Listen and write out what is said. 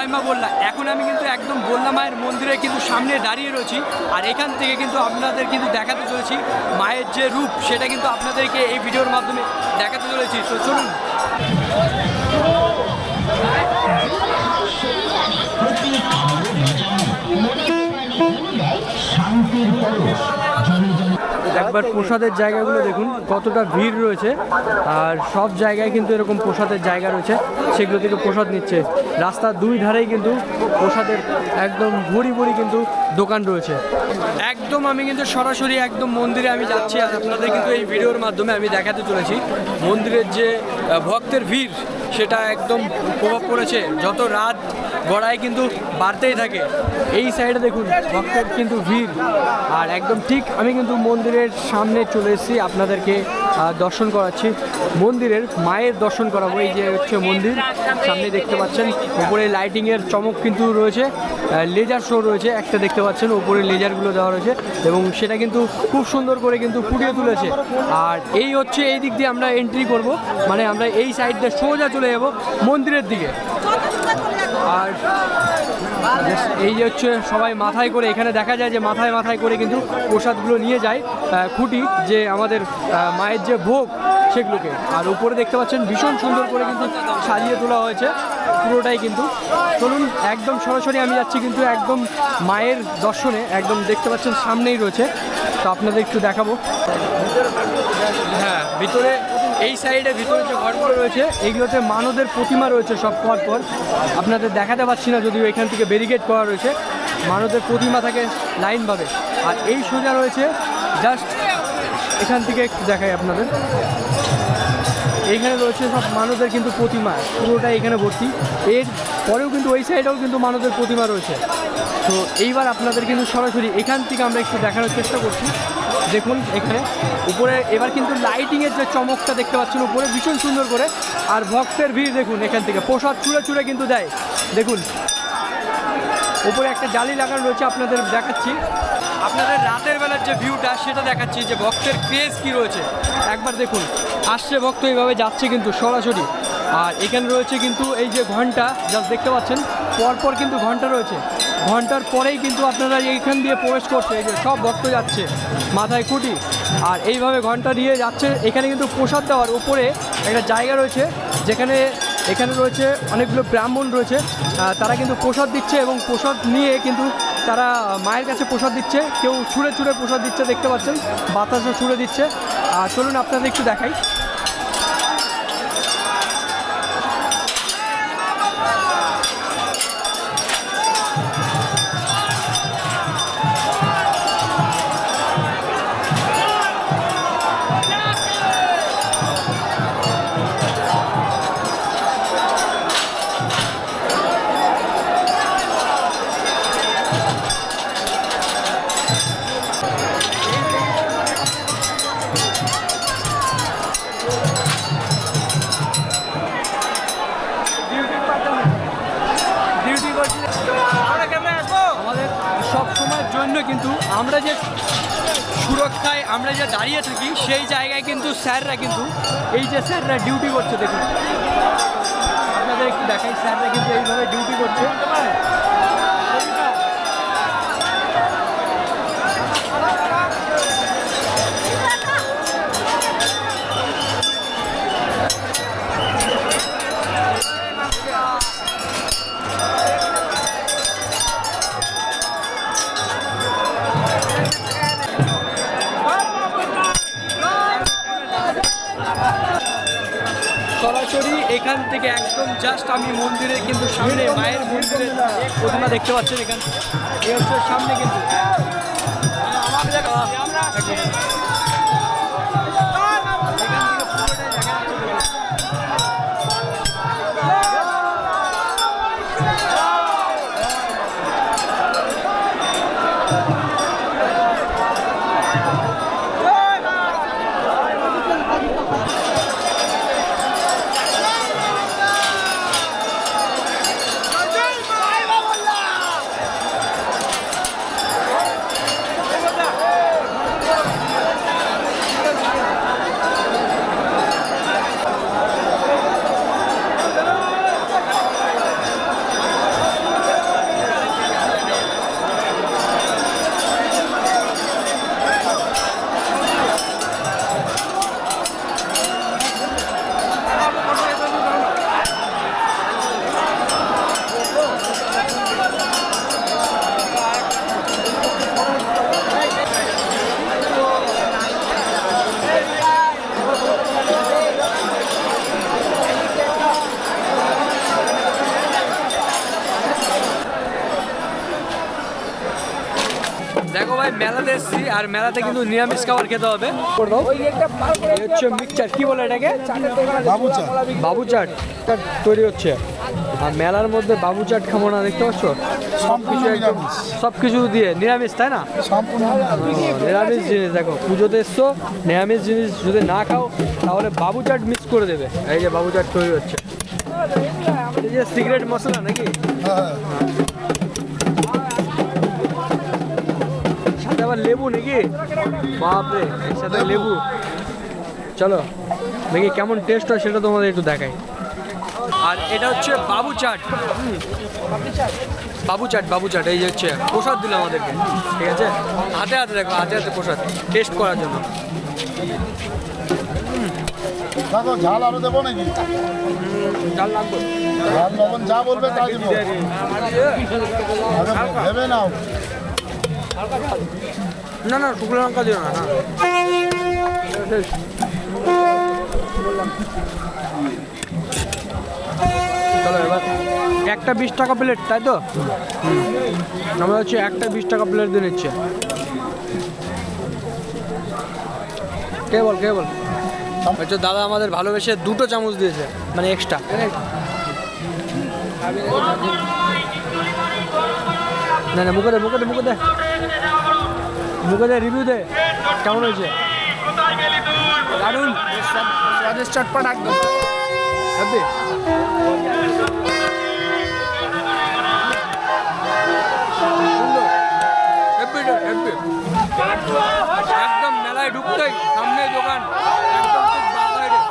জয় মা বললা, এখন আমি কিন্তু একদম বললা মায়ের মন্দিরে কিন্তু সামনে দাঁড়িয়ে রয়েছি আর এখান থেকে কিন্তু আপনাদের কিন্তু দেখাতে চলেছি মায়ের যে রূপ, সেটা কিন্তু আপনাদেরকে এই ভিডিওর মাধ্যমে দেখাতে চলেছি। তো চলুন। একবার প্রসাদের জায়গাগুলো দেখুন, কতটা ভিড় রয়েছে। আর সব জায়গায় কিন্তু এরকম প্রসাদের জায়গা রয়েছে, সেগুলো থেকে প্রসাদ নিচ্ছে। রাস্তার দুই ধারেই কিন্তু প্রসাদের একদম ভরি ভরি কিন্তু দোকান রয়েছে। একদম আমি কিন্তু সরাসরি একদম মন্দিরে আমি যাচ্ছি, আর আপনাদের কিন্তু এই ভিডিওর মাধ্যমে আমি দেখাতে চলেছি। মন্দিরের যে ভক্তের ভিড় সেটা একদম প্রভাব পড়েছে যত রাত গড়ায় কিন্তু বাড়তেই থাকে। এই সাইডে দেখুন, ভক্তের কিন্তু ভিড়। আর একদম ঠিক আমি কিন্তু মন্দিরের সামনে চলে এসেছি। আপনাদেরকে দর্শন করাচ্ছি। মন্দিরের মায়ের দর্শন করাবো, এই যে হচ্ছে মন্দির, সামনে দেখতে পাচ্ছেন, উপরে লাইটিংয়ের চমক কিন্তু রয়েছে লেজার শো রয়েছে, একটা দেখতে পাচ্ছেন, উপরে লেজারগুলো দেওয়া রয়েছে, এবং সেটা কিন্তু খুব সুন্দর করে কিন্তু ফুটিয়ে তুলেছে। আর এই হচ্ছে এই দিক দিয়ে আমরা এন্ট্রি করব মানে আমরা এই সাইডটা সোজা চলে যাব মন্দিরের দিকে। আর এই যে হচ্ছে সবাই মাথায় করে, এখানে দেখা যায় যে মাথায় মাথায় করে কিন্তু প্রসাদগুলো নিয়ে যায় খুঁটি যে আমাদের মায়ের যে ভোগ সেগুলোকে। আর উপরে দেখতে পাচ্ছেন ভীষণ সুন্দর করে কিন্তু সাজিয়ে তোলা হয়েছে, পুরোটাই কিন্তু। চলুন, একদম সরাসরি আমি যাচ্ছি কিন্তু একদম মায়ের দর্শনে, একদম দেখতে পাচ্ছেন সামনেই রয়েছে। তো আপনাদের একটু দেখাবো। হ্যাঁ ভিতরে এই সাইডে ভিতরে যে ঘরগুলো রয়েছে, এইগুলোতে মানদের প্রতিমা রয়েছে সব পর পর। আপনাদের দেখাতে পাচ্ছি না যদিও এখান থেকে ব্যারিকেড করা রয়েছে। মানদের প্রতিমা থাকে লাইনভাবে। আর এই সোজা রয়েছে জাস্ট এখান থেকে একটু দেখাই আপনাদের। এইখানে রয়েছে সব মানুষের কিন্তু প্রতিমা, পুরোটাই এখানে ভর্তি। এর পরেও কিন্তু ওই সাইডেও কিন্তু মানুষের প্রতিমা রয়েছে। তো এইবার আপনাদের কিন্তু সরাসরি এখান থেকে আমরা একটু দেখানোর চেষ্টা করছি। দেখুন এখানে। উপরে এবার কিন্তু লাইটিংয়ের যে চমকটা দেখতে পাচ্ছেন উপরে, ভীষণ সুন্দর করে। আর ভক্তের ভিড় দেখুন এখান থেকে। প্রসাদ চুড়ে চুড়ে কিন্তু দেয়। দেখুন, উপরে একটা জালি লাগানো রয়েছে আপনাদের দেখাচ্ছি। আপনাদের রাতের বেলার যে ভিউটা সেটা দেখাচ্ছি যে ভক্তের ক্রেজ কি রয়েছে। একবার দেখুন, আসছে ভক্ত, এইভাবে যাচ্ছে কিন্তু সরাসরি। আর এখানে রয়েছে কিন্তু এই যে ঘণ্টা জাস্ট দেখতে পাচ্ছেন, পরপর কিন্তু ঘণ্টা রয়েছে। ঘণ্টার পরেই কিন্তু আপনারা এইখান দিয়ে প্রবেশ করছে, এই যে সব ভক্ত যাচ্ছে মাথায় খুঁটি। আর এইভাবে ঘণ্টা দিয়ে যাচ্ছে, এখানে কিন্তু প্রসাদ দেওয়ার উপরে একটা জায়গা রয়েছে, যেখানে এখানে রয়েছে অনেকগুলো ব্রাহ্মণ রয়েছে তারা কিন্তু প্রসাদ দিচ্ছে এবং প্রসাদ নিয়ে কিন্তু তারা মায়ের কাছে প্রসাদ দিচ্ছে। কেউ ছুঁড়ে ছুঁড়ে প্রসাদ দিচ্ছে, দেখতে পাচ্ছেন, বাতাসও ছুঁড়ে দিচ্ছে। আর চলুন আপনাদের একটু দেখাই। আমাদের সব সময়ের জন্য কিন্তু আমরা যে সুরক্ষায় আমরা যে দাঁড়িয়ে থাকি, সেই জায়গায় কিন্তু স্যাররা কিন্তু, এই যে স্যাররা ডিউটি করছে, দেখুন। আপনাদের একটু দেখাই, স্যাররা কিন্তু এইভাবে ডিউটি করছে। এখান থেকে একদম জাস্ট আমি মন্দিরে কিন্তু সামনে মায়ের মন্দিরে প্রতিমা দেখতে পাচ্ছেন এখান থেকে। সামনে কিন্তু। মেলাতে এসেছি আর মেলাতে কিন্তু নিরামিষ খাবার খেতে হবে। হচ্ছে মিক্সচার কি বলে এটাকে? বাবু চা বাবু চাট চাট তৈরি হচ্ছে। আর মেলার মধ্যে বাবু চাট খাব না দেখতে পাচ্ছ? সব কিছু একদম। সব কিছু দিয়ে নিরামিষ তাই না? নিরামিষ। নিরামিষ জিনিস দেখো পুজোতে এসছো নিরামিষ জিনিস যদি না খাও তাহলে বাবু চাট মিক্স করে দেবে। এই যে বাবু চাট তৈরি হচ্ছে। এই যে সিগারেট মশলা নাকি? হ্যাঁ। আবার লেবু নাকি? বাপরে এর সাথে লেবু। চলো দেখি কেমন টেস্ট হয় সেটা তোমাদের একটু দেখাই। আর এটা হচ্ছে বাবু চাট। বাবু চাট বাবু চাট এই যে হচ্ছে প্রসাদ দিল আমাদেরকে। ঠিক আছে? হাতে হাতে দেখো হাতে হাতে প্রসাদ টেস্ট করার জন্য। ঝাল আরও দেবো নাকি? ডাল লাগবে। যা বলবে তাই দেবো। আগে ভেবে নাও। না না শুকনো লঙ্কা দিও না না। এবার একটা বিশ টাকা প্লেট তাই তো। আমরা হচ্ছে একটা বিশ টাকা প্লেট দিয়ে নিচ্ছে। কে বল কে বল? হচ্ছে দাদা আমাদের ভালোবেসে দুটো চামচ দিয়েছে মানে এক্সট্রা না না, মুখে দে মুখে দে মুখে দে। মুখে রিভিউ দে। কেমন হয়েছে? দারুণ। স্বাদের চটপট একদম সত্যি একদম মেলায় ঢুকতেই সামনে দোকান। একদম ঠিক